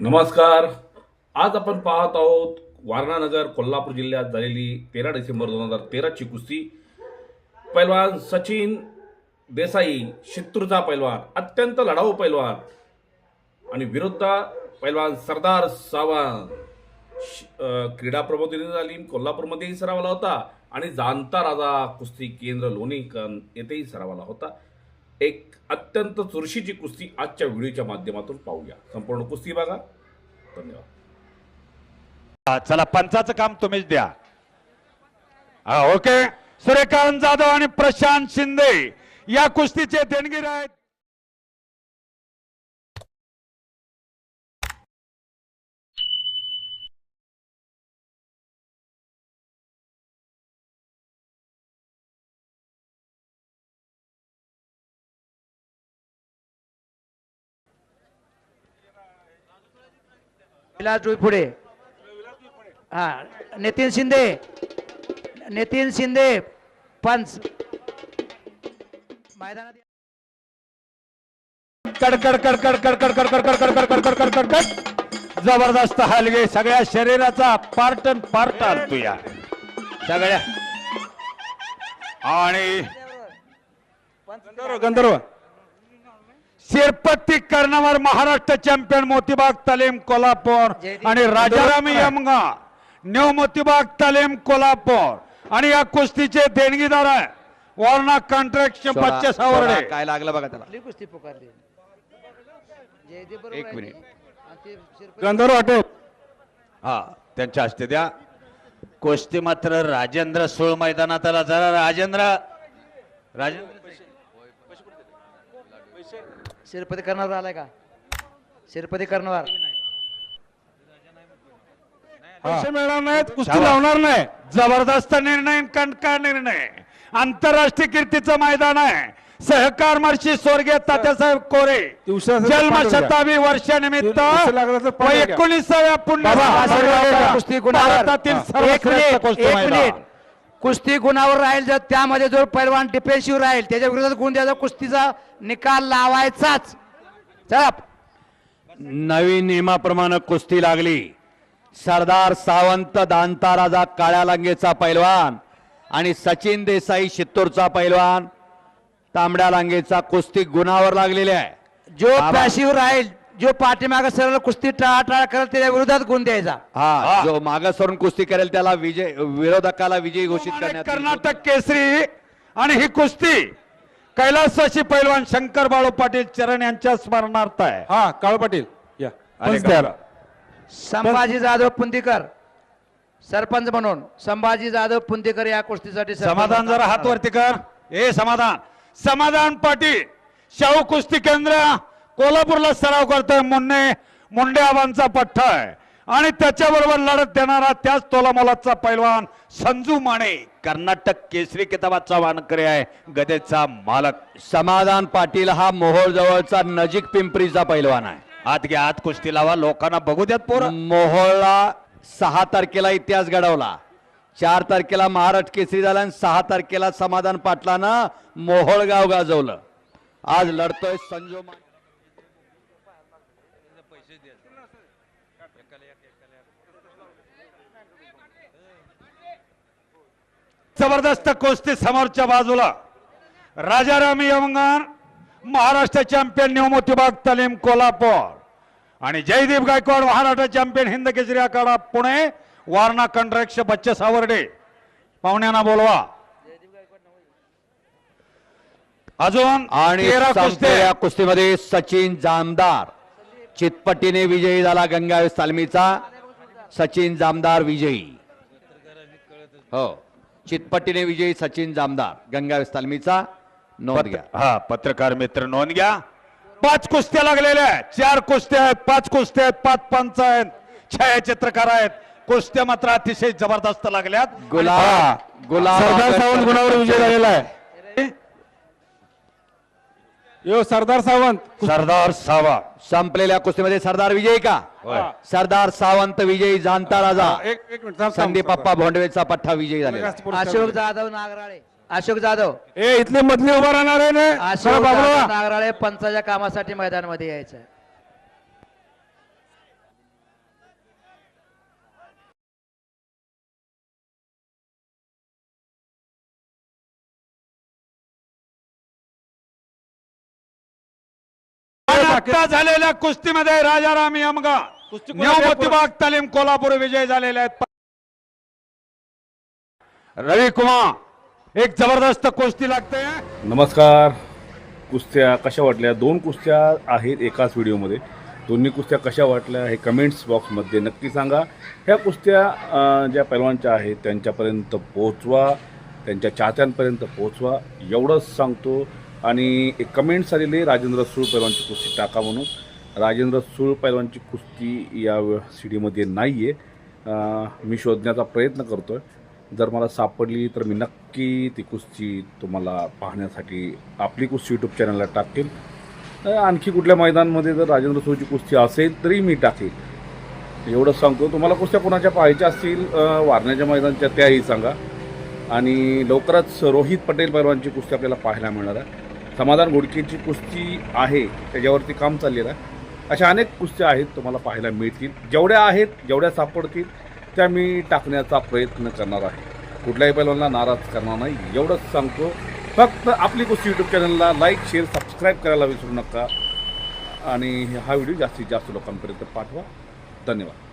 नमस्कार. आज आपण पाहत आहोत वारणानगर कोल्हापूर जिल्ह्यात झालेली तेरा डिसेंबर दोन हजार तेराची कुस्ती. पैलवान सचिन देसाई शित्तूरचा पैलवान अत्यंत लढाऊ पैलवान आणि विरुद्ध पैलवान सरदार सावंत. श- क्रीडा प्रबोधिनी झाली कोल्हापूरमध्येही सरावला होता आणि जाणता राजा कुस्ती केंद्र लोणीकन येथेही सरावला होता. एक अत्यंत चुरशीची कुस्ती आजच्या व्हिडिओच्या माध्यमातून पाहूया. संपूर्ण कुस्ती बघा. धन्यवाद. हा, चला पंचाचं काम तुम्हीच द्या. हा ओके. सूर्यकांत जाधव आणि प्रशांत शिंदे या कुस्तीचे देणगीर आहेत. विलास डोई पुढे हा नितीन शिंदे नितीन शिंदे पंच मैदानात. कडकड कडकड कडकड कडकड कडकड कडकड कडकड कडकड जबरदस्त हलगे सगळ्या शरीराचा पार्ट अन पार्ट आणतो या सगळ्या आणि गंधर्व शिरपत्ती कर्णावर महाराष्ट्र चॅम्पियन मोतीबाग तालीम कोल्हापूर आणि राजाराम यमगा. न्यू मोतीबाग तालीम कोल्हापूर. आणि या कुस्तीचे देणगीदार आहे. वॉर्ना कॉन्ट्रॅक्ट बच्चे सावर्डे काय लागलं बघा त्याला. कुस्ती पुकारली? एक मिनिट. गंधर्व हॉटेल. हा त्यांच्या हस्ते द्या. कुस्ती मात्र राजेंद्र सोळ मैदानात आला. जरा राजेंद्र राजेंद्र शिरपती करणार आलाय का? शिरपती करणार. पैसे मिळणार नाहीत कुस्ती लावणार नाही. जबरदस्त निर्णय कणका निर्णय. आंतरराष्ट्रीय कीर्तीचं मैदान आहे. सहकार महर्षी स्वर्गीय तात्यासाहेब कोरे. जन्मशताब्दी वर्षानिमित्त व एकोणीसाव्या पुण्य भारतातील कुस्ती गुणावर राहील जर त्यामध्ये जो पैलवान डिफेन्सिव्ह राहील त्याच्या विरोधात गुण द्यायचा कुस्तीचा निकाल लावायचाच. चला. नवीन नियमाप्रमाणे कुस्ती लागली. सरदार सावंत दांता राजा काळ्या लांगेचा पैलवान आणि सचिन देसाई शित्तूरचा पैलवान तांबड्या लांगेचा कुस्ती गुणावर लागलेली आहे. जो. पॅशिव्ह राहील जो पाठीमागे सरळ कुस्ती टाळाटाळ करेल त्याच्या विरोधात गुण द्यायचा. हा जो मागास सरून कुस्ती करेल त्याला विजय विरोधकाला विजयी घोषित करण्यात. कर्नाटक केसरी आणि ही कुस्ती कैलासवासी पैलवान शंकर बाळू पाटील चरण यांच्या स्मरणार्थ आहे. हा काळू पाटील. या. पंच. संभाजी जाधव पुंदीकर सरपंच म्हणून संभाजी जाधव पुंदीकर या कुस्तीसाठी सरपंच समाधान जरा हात वरती कर. ए समाधान. समाधान पाटील शाहू कुस्ती केंद्र कोल्हापूरला सराव करतोय मुन्ने. मुंडे आबांचा पठ्ठा आहे. आणि त्याच्याबरोबर लढत देणारा त्याच तोलामोलाचा पैलवान संजू माने. कर्नाटक केसरी किताबाचा वानकरी आहे. गदेचा मालक. समाधान पाटील हा मोहोळ जवळचा नजीक पिंपरीचा पैलवान आहे. आत घ्या आत कुस्ती लावा. लोकांना बघू द्यात पोरं. मोहोळला सहा तारखेला इतिहास घडवला. चार तारखेला महाराष्ट्र केसरी झाला आणि सहा तारखेला समाधान पाटलानं मोहोळ गाव गाजवलं. आज लढतोय संजू जबरदस्त कुस्ती समोरच्या बाजूला. Rajaram Yamgan Maharashtra champion new Motibag Talim Kolhapur. आणि जयदीप गायकवाड महाराष्ट्र चॅम्पियन हिंद केसरी आखाडा पुणे. वारणा कंट्रॅक्ष बच्चे सावर्डे. पाहुण्यांना बोलवा. अजून आणि संपलेल्या कुस्तीमध्ये सचिन जामदार. चितपटीने विजयी झाला गंगावेस तालमीचा सचिन जामदार विजयी. हो चितपटीने विजयी सचिन जामदार गंगावेस तालमीचा नोंद घ्या. हा पत्रकार मित्र नोंद घ्या. पाच कुस्त्या लागलेल्या आहेत. चार कुस्त्या आहेत पाच कुस्त्या आहेत पाच पंच आहेत छायाचित्रकार आहेत. कुस्त्या मात्र अतिशय जबरदस्त लागल्यात. गुलाब गुलाब गुणावर विजय झालेला आहे. यो सरदार सावंत. सरदार सावा. संपलेल्या कुस्तीमध्ये सरदार विजयी का? सरदार सावंत विजयी जाणता राजा. एक एक मिनिट थांब, थांब, संदीप थांब. पप्पा भोंडवेचा पठ्ठा विजयी झालेला आहे. जास्त पुरस्कार अशोक जाधव नागराळे. अशोक जाधव. ए इथले मधले उभा राहणार आहे ना? अशोक नागराळे पंचाच्या कामासाठी मैदानामध्ये यायचं आता झालेल्या कुस्तीमध्ये राजाराम यमगा मोतीबाग तालीम कोल्हापूर विजय झालेले आहेत. रवी कुमार एक जबरदस्त कुस्ती लागते. नमस्कार. कुस्त्या कशा वाटल्या? दोन कुस्त्या आहेत एकाच व्हिडिओमध्ये. दोन्ही कुस्त्या कशा वाटल्या हे कमेंट्स बॉक्समध्ये नक्की सांगा. ह्या कुस्त्या ज्या पैलवानच्या आहेत त्यांच्यापर्यंत पोहोचवा. त्यांच्या चाहत्यांपर्यंत पोहोचवा. एवढंच सांगतो. आणि एक कमेंट्स आलेले राजेंद्र सूळ पैलवानची कुस्ती टाका म्हणून. राजेंद्र सूळ पैलवानची कुस्ती या सी डीमध्ये नाही आहे मी शोधण्याचा प्रयत्न करतो आहे जर मला सापडली तर मी नक्की ती कुस्ती तुम्हाला पाहण्यासाठी आपली कुस्ती यूट्यूब चॅनलला टाकेल. आणखी कुठल्या मैदानमध्ये जर राजेंद्र सूळची कुस्ती असेल तरी मी टाकेल. एवढंच सांगतो. तुम्हाला कुस्त्या कोणाच्या पाहायच्या असतील वारण्याच्या मैदानच्या त्याही सांगा. आणि लवकरच रोहित पटेल पैलवानची कुस्ती आपल्याला पाहायला मिळणार आहे. समाधान घोडकेची कुस्ती आहे त्याच्यावरती काम चाललेलं आहे. अशा अनेक कुस्त्या आहेत तुम्हाला पाहायला मिळतील. जेवढ्या आहेत जेवढ्या सापडतील त्या मी टाकण्याचा प्रयत्न करणार आहे. कुठल्याही पैलवानला नाराज करणार नाही. एवढंच सांगतो. फक्त आपली कुस्ती यूट्यूब चॅनलला लाईक शेअर सबस्क्राईब करायला विसरू नका. आणि हा व्हिडिओ जास्तीत जास्त लोकांपर्यंत पाठवा. धन्यवाद.